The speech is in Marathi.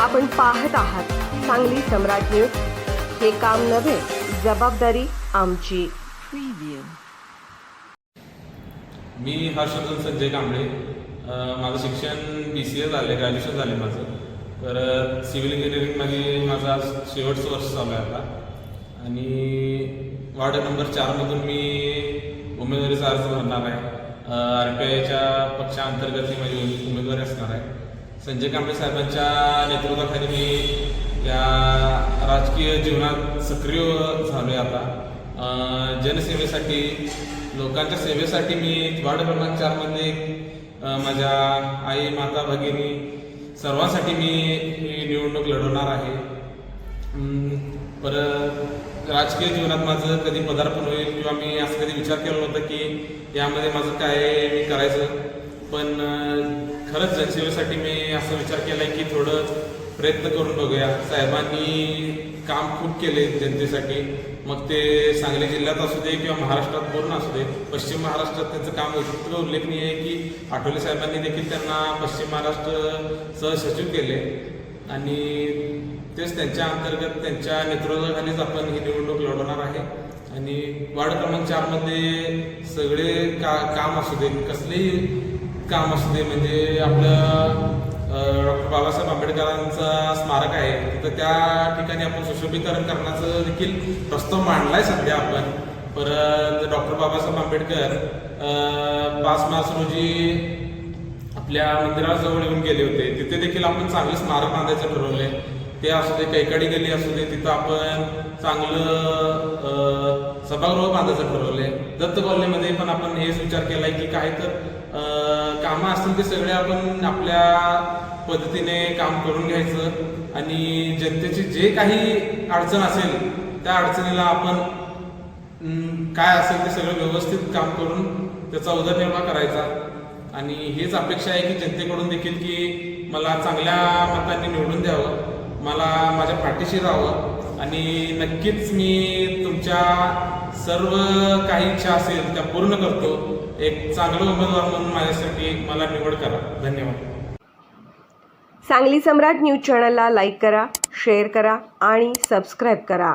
आपण पाहत आहात सांगली सम्राट न्यूज. हे काम नव्हे जबाबदारी आमची. मी हर्षवर्धन संजय कांबळे. माझं शिक्षण बी सी ए झालं ग्रॅज्युएशन झाले माझं. तर सिव्हिल इंजिनिअरिंगमध्ये माझा शेवटचं वर्ष चालू आहे आता. आणि वार्ड नंबर चारमधून मी उमेदवारीचा अर्ज भरणार आहे. आर पी आयच्या पक्षांतर्गत ही माझी उमेदवारी असणार आहे. संजय कांबळे साहेबांच्या नेतृत्वाखाली मी या राजकीय जीवनात सक्रिय झालो आहे आता जनसेवेसाठी लोकांच्या सेवेसाठी मी वार्ड क्रमांक चारमध्ये माझ्या आई माता भगिनी सर्वांसाठी मी ही निवडणूक लढवणार आहे. परत राजकीय जीवनात माझं कधी पदार्पण होईल किंवा मी असं कधी विचार केला होता की यामध्ये माझं काय मी करायचं. पण खरंच जनसेवेसाठी मी असा विचार केला आहे की थोडं प्रयत्न करून बघूया. साहेबांनी काम खूप केले जनतेसाठी. मग ते सांगली जिल्ह्यात असू दे किंवा महाराष्ट्रात पूर्ण असू दे पश्चिम महाराष्ट्रात त्यांचं काम इतकं उल्लेखनीय आहे की आठवले साहेबांनी देखील त्यांना पश्चिम महाराष्ट्र सहसचिव केले. आणि तेच त्यांच्या अंतर्गत त्यांच्या नेतृत्वाखालीच आपण ही निवडणूक लढवणार आहे. आणि वार्ड क्रमांक चारमध्ये सगळे का काम असू दे कसलेही काम असू दे म्हणजे आपलं डॉक्टर बाबासाहेब आंबेडकरांचा स्मारक आहे तिथं त्या ठिकाणी आपण सुशोभीकरण करण्याचं देखील प्रस्ताव मांडलाय सध्या आपण. परत डॉक्टर बाबासाहेब आंबेडकर पाच मार्च रोजी आपल्या मंदिराजवळ येऊन गेले होते. तिथे देखील आपण चांगलं स्मारक बांधायचं ठरवलंय. ते असू दे कैकाडी गली असू दे तिथं आपण चांगलं सभागृह बांधायचं ठरवलंय. दत्त कॉलनीमध्ये पण आपण हेच विचार केलाय की काही तर कामं असतील ते सगळे आपण आपल्या पद्धतीने काम करून घ्यायचं. आणि जनतेची जे काही अडचण असेल त्या अडचणीला आपण काय असेल ते सगळं व्यवस्थित काम करून त्याचा उदरनिर्वाह करायचा. आणि हेच अपेक्षा आहे की जनतेकडून देखील की मला चांगल्या मतांनी निवडून द्यावं. मला माझ्या पाठीशी राहावं. आणि नक्कीच मी तुमच्या सर्व काही इच्छा असेल त्या पूर्ण करतो. एक चांगलं उमेदवार म्हणून माझ्यासाठी मला निवड करा. धन्यवाद. सांगली सम्राट न्यूज चॅनलला लाईक करा शेअर करा आणि सबस्क्राईब करा.